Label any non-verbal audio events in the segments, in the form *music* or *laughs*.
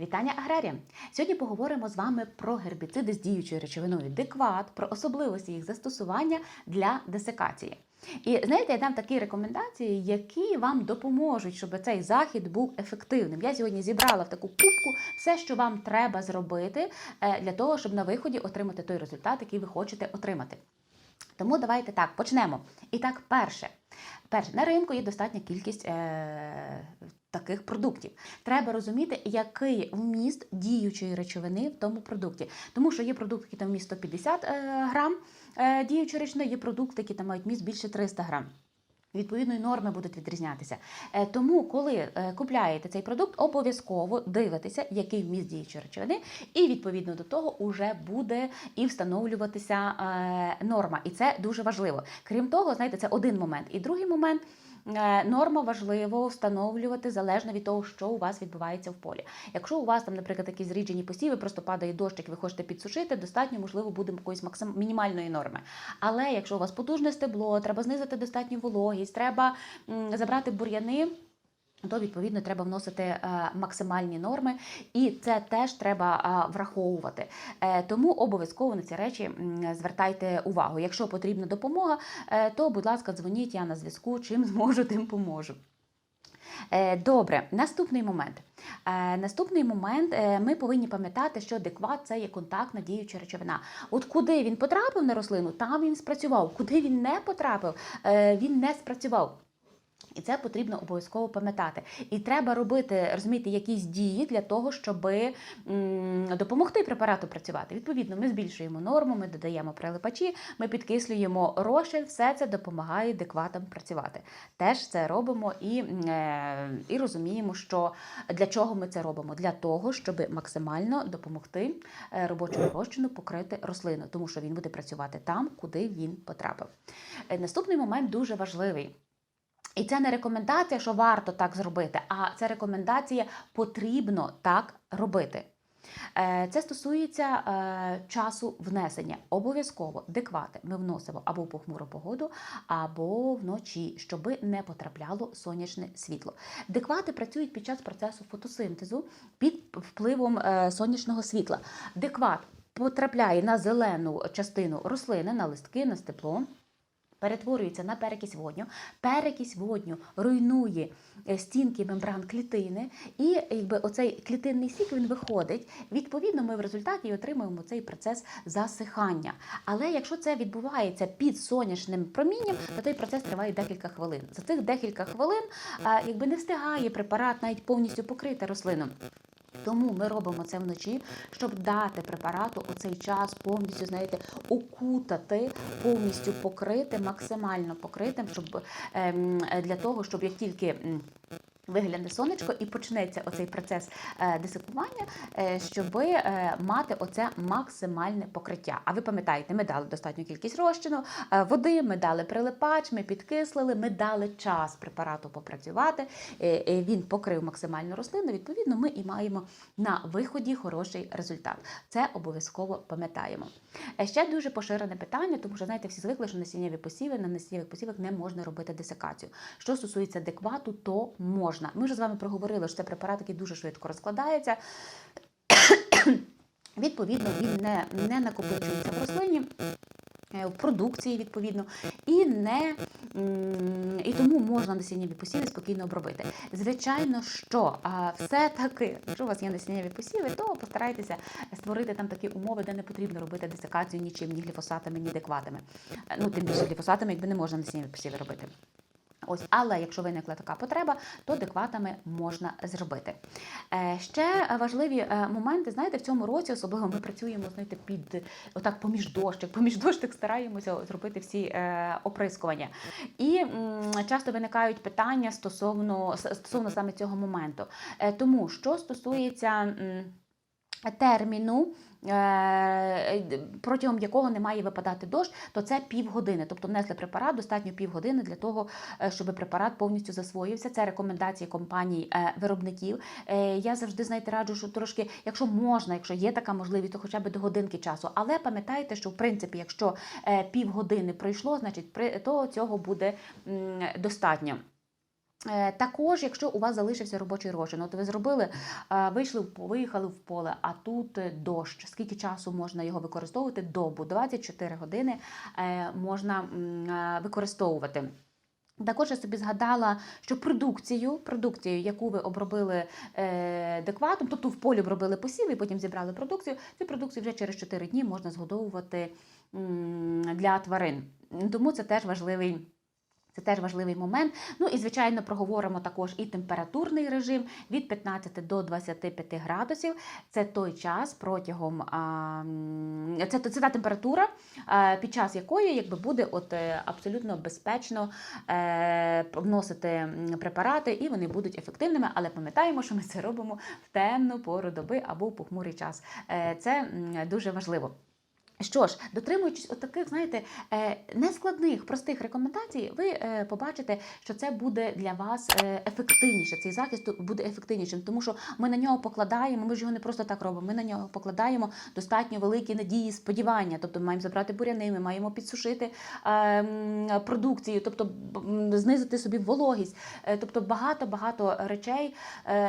Вітання аграріям! Сьогодні поговоримо з вами про гербіциди з діючою речовиною декват, про особливості їх застосування для десикації. І знаєте, я дам такі рекомендації, які вам допоможуть, щоб цей захід був ефективним. Я сьогодні зібрала в таку кубку все, що вам треба зробити е, для того, щоб на виході отримати той результат, який ви хочете отримати. Тому давайте так почнемо. І так, перше, перше на ринку є достатня кількість е, таких продуктів. Треба розуміти, який вміст діючої речовини в тому продукті. Тому що є продукти, які там вміст 150 е, грам е, діючої речовини, є продукти, які там мають вміст більше 300 грам. Відповідно, і норми будуть відрізнятися. Е, Тому, коли купляєте цей продукт, обов'язково дивитеся, який вміст діючої речовини, і відповідно до того вже буде і встановлюватися норма. І це дуже важливо. Крім того, знаєте, це один момент. І другий момент. Е, Норма важливо встановлювати залежно від того, що у вас відбувається в полі. Якщо у вас там, наприклад, такі зріджені посіви, просто падає дощик, ви хочете підсушити, достатньо можливо буде якоїсь максим... мінімальної норми. Але якщо у вас потужне стебло, треба знизити достатню вологість, треба забрати бур'яни. То відповідно треба вносити е, максимальні норми, і це теж треба е, враховувати. Е, тому обов'язково на ці речі звертайте увагу. Якщо потрібна допомога, то будь ласка, дзвоніть, я на зв'язку. Чим *laughs* зможу, тим поможу. Добре, наступний момент. Наступний момент ми повинні пам'ятати, що декват це є контактна діюча речовина. От куди він потрапив на рослину, там він спрацював. Куди він не потрапив, він не спрацював. І це потрібно обов'язково пам'ятати. І треба робити, розумієте, якісь дії для того, щоб допомогти препарату працювати. Відповідно, ми збільшуємо норму, ми додаємо прилипачі, ми підкислюємо розчин, все це допомагає декватам працювати. Теж це робимо і, е, і розуміємо, що для чого ми це робимо? Для того, щоб максимально допомогти е, робочому розчину покрити рослину, тому що він буде працювати там, куди він потрапив. Е, Наступний момент дуже важливий. І це не рекомендація, що варто так зробити, а це рекомендація потрібно так робити. Е, Це стосується е, часу внесення. Обов'язково деквати ми вносимо або в похмуру погоду, або вночі, щоб не потрапляло сонячне світло. Деквати працюють під час процесу фотосинтезу під впливом е, сонячного світла. Декват потрапляє на зелену частину рослини, на листки, на стебло. Перетворюється на перекись водню. Перекись водню руйнує е, стінки мембран клітини, і якби оцей клітинний сік він виходить. Відповідно, ми в результаті отримуємо цей процес засихання. Але якщо це відбувається під сонячним промінням, то той процес триває декілька хвилин. За цих декілька хвилин якби не встигає препарат навіть повністю покрити рослину. Тому ми робимо це вночі, щоб дати препарату оцей час повністю, знаєте, окутати, повністю покрити, максимально покритим, щоб ем, для того, щоб як тільки. Вигляне сонечко і почнеться оцей процес е, десикування, е, щоб е, мати оце максимальне покриття. А ви пам'ятаєте, ми дали достатню кількість розчину, води, ми дали прилипач, ми підкислили, ми дали час препарату попрацювати. Він покрив максимальну рослину. Відповідно, ми і маємо на виході хороший результат. Це обов'язково пам'ятаємо. Ще дуже поширене питання, тому що знаєте, всі звикли, що насіннєві посіви на насіннєвих посівах не можна робити десикацію. Що стосується деквату, то можна. Ми вже з вами проговорили, що це препарат, який дуже швидко розкладається. *coughs* Відповідно, він не, не накопичується в рослині. е, В продукції відповідно і не і тому можна насіннєві посіви спокійно обробити. Звичайно, що все-таки, якщо у вас є насіннєві посіви, то постарайтеся створити там такі умови, де не потрібно робити десикацію нічим, ні гліфосатами, ні декватами. Е, Ну тим більше гліфосатами, якби не можна насіннєві посіви робити. Ось, але якщо виникла така потреба, то декватами можна зробити. Е, ще важливі е, моменти, знаєте, в цьому році особливо ми працюємо знаєте, під отак поміж дощик, поміж дощик стараємося зробити всі е, оприскування. І часто виникають питання стосовно стосовно саме цього моменту. Тому що стосується. Терміну, е, протягом якого не має випадати дощ, то це півгодини. Тобто внесли препарат, достатньо півгодини для того, е, щоб препарат повністю засвоївся. Це рекомендації компаній е, виробників. Я завжди знаєте, раджу, що трошки, якщо можна, якщо є така можливість, то хоча б до годинки часу. Але пам'ятайте, що в принципі, якщо півгодини пройшло, значить то цього буде достатньо. Е, Також, якщо у вас залишився робочий розчин, от ви зробили, е, вийшли виїхали в поле, а тут е, дощ. Скільки часу можна його використовувати? Добу 24 години можна використовувати. Також я собі згадала, що продукцію, продукцію, яку ви обробили декватом, тобто в полі обробили посів і потім зібрали продукцію, цю продукцію вже через 4 дні можна згодовувати для тварин. Тому це теж важливий. Це теж важливий момент. Ну і звичайно проговоримо також і температурний режим від 15 до 25 градусів. Це той час протягом це, це та температура, під час якої якби буде от е, абсолютно безпечно е, вносити препарати, і вони будуть ефективними. Але пам'ятаємо, що ми це робимо в темну пору доби або в похмурий час. Е, Це дуже важливо. Що ж, дотримуючись от таких, знаєте, е, нескладних, простих рекомендацій, ви е, побачите, що це буде для вас е, ефективніше. Цей захист буде ефективнішим, тому що ми на нього покладаємо. Ми ж його не просто так робимо. Ми на нього покладаємо достатньо великі надії, сподівання. Тобто, ми маємо забрати буряни, ми маємо підсушити е, продукцію, тобто знизити собі вологість. Тобто багато багато речей,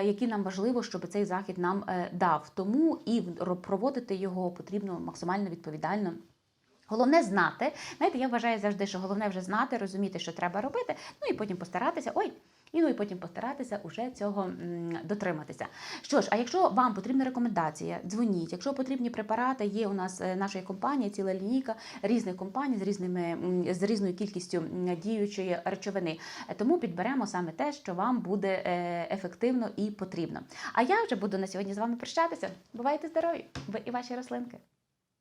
які нам важливо, щоб цей захід нам дав. Тому і проводити його потрібно максимально відповідально. Головне знати. Знаєте, я вважаю завжди, що головне вже знати, розуміти, що треба робити, ну і потім постаратися. Ой. І ну і потім постаратися уже цього дотриматися. Що ж, а якщо вам потрібна рекомендація, дзвоніть. Якщо потрібні препарати, є у нас е, нашої компанії ціла лінійка різних компаній з різними з різною кількістю діючої речовини. Тому підберемо саме те, що вам буде е, ефективно і потрібно. А я вже буду на сьогодні з вами прощатися. Бувайте здорові! Ви і ваші рослинки.